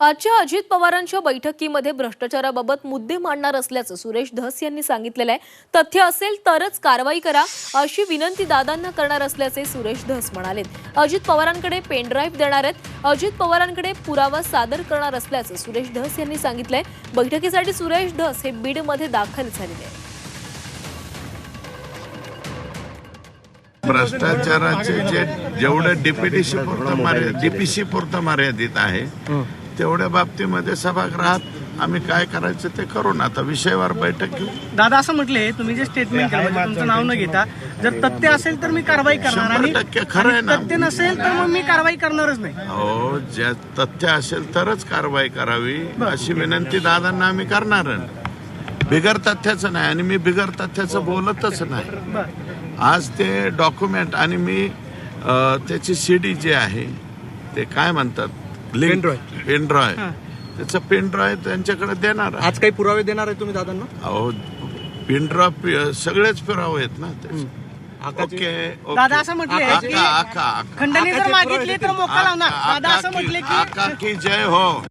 आजच्या अजित पवारांच्या बैठकीमध्ये भ्रष्टाचाराबाबत मुद्दे मांडणार असल्याचं सुरेश धस यांनी सांगितलेलं आहे. तथ्य असेल तरच कारवाई करा अशी विनंती दादांना करणार असल्याचे सुरेश धस म्हणाले अजित पवारांकडे पेनड्राईव्ह देणार आहेत. अजित पवारांकडे पुरावा सादर करणार असल्याचं सुरेश धस यांनी सांगितलंय. बैठकीसाठी सुरेश धस हे बीडमध्ये दाखल झालेले आहेत. भ्रष्टाचाराचे जे जेवढं डीपीडीसी पुरतं मर्यादित डीपीसी पुरतं मर्यादित आहे तेवढ्या बाबतीमध्ये सभागृहात आम्ही काय करायचं ते करू ना. आता विषयावर बैठक घेऊ. दादा असं म्हटले तुम्ही जे स्टेटमेंट केलं म्हणजे तुमचं नाव न घेता जर तथ्य असेल तर मी कारवाई करणार आणि टक्के खरं आहे ना. आणि तथ्य नसेल तर मग मी कारवाई करणारच नाही. हो ज्या तथ्य असेल तरच कारवाई करावी अशी विनंती दादांना आम्ही करणार बिगर तथ्याचं नाही आणि मी बिगर तथ्याचं बोलतच नाही. आज ते डॉक्युमेंट आणि मी अ, त्याची सीडी जी आहे ते काय म्हणतात? लिंक पेनड्रॉय त्याचं पेनड्रॉय त्यांच्याकडे देणार आहे. आज काही पुरावे देणार आहे तुम्ही दादांना? अहो पेनड्रॉप सगळेच फिरावे आहेत ना त्याचे. आकाची- ओके ओके. दादा असं म्हटले आका, की आका, आका. खंडणी जर मागितली तर मोका लावणार. दादा असं म्हटले की आका की जय हो.